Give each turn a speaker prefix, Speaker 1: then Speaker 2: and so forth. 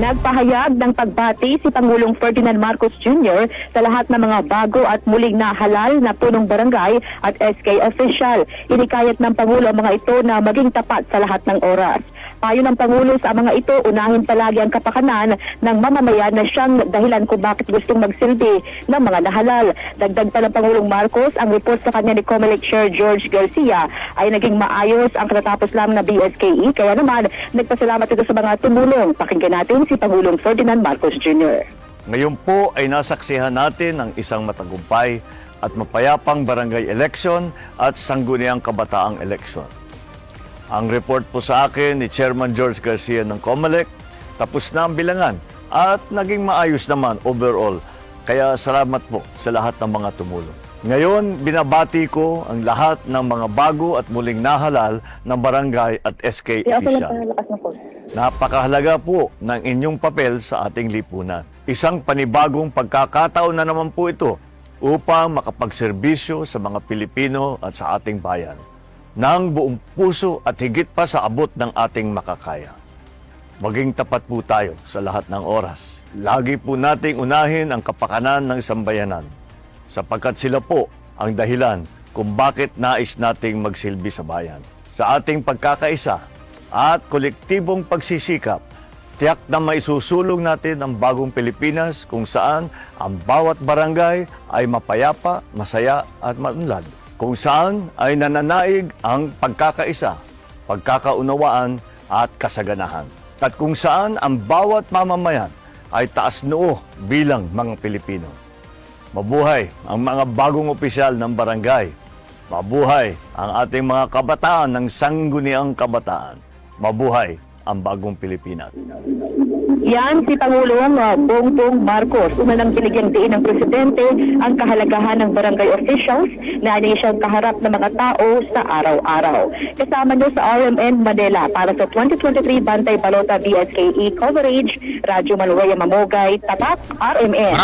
Speaker 1: Nagpahayag ng pagbati si Pangulong Ferdinand Marcos Jr. sa lahat ng mga bago at muling nahalal na punong barangay at SK official. Inikayat ng Pangulo ang mga ito na maging tapat sa lahat ng oras. Payo ng Pangulo sa mga ito, unahin palagi ang kapakanan ng mamamayan na siyang dahilan kung bakit gustong magsilbi ng mga nahalal. Dagdag pa ng Pangulong Marcos, ang report sa kanya ni Comelec Chair George Garcia ay naging maayos ang katatapos lang na BSKE. Kaya naman, nagpasalamat ito sa mga tumulong. Pakinggan natin si Pangulong Ferdinand Marcos Jr.
Speaker 2: Ngayon po ay nasaksihan natin ang isang matagumpay at mapayapang barangay election at sangguniang kabataang election. Ang report po sa akin ni Chairman George Garcia ng COMELEC, tapos na ang bilangan at naging maayos naman overall. Kaya salamat po sa lahat ng mga tumulong. Ngayon, binabati ko ang lahat ng mga bago at muling nahalal ng barangay at SK official. Napakahalaga po ng inyong papel sa ating lipunan. Isang panibagong pagkakataon na naman po ito upang makapagserbisyo sa mga Pilipino at sa ating bayan ng buong puso at higit pa sa abot ng ating makakaya. Maging tapat po tayo sa lahat ng oras. Lagi po nating unahin ang kapakanan ng sambayanan sapagkat sila po ang dahilan kung bakit nais nating magsilbi sa bayan. Sa ating pagkakaisa at kolektibong pagsisikap, tiyak na maisusulong natin ang bagong Pilipinas kung saan ang bawat barangay ay mapayapa, masaya at maunlad. Kung saan ay nananaig ang pagkakaisa, pagkakaunawaan at kasaganahan. At kung saan ang bawat mamamayan ay taas noo bilang mga Pilipino. Mabuhay ang mga bagong opisyal ng barangay. Mabuhay ang ating mga kabataan ng sangguniang kabataan. Mabuhay ang bagong Pilipinas.
Speaker 1: Yan si Pangulong uh, Bongbong Marcos. Una nang binigyang diin ng Presidente ang kahalagahan ng barangay officials na ano siyang kaharap ng mga tao sa araw-araw. Kasama niyo sa RMN Manila para sa 2023 Bantay Balota BSKE coverage, Radyo Manuel Mamogay, Tatak, RMN.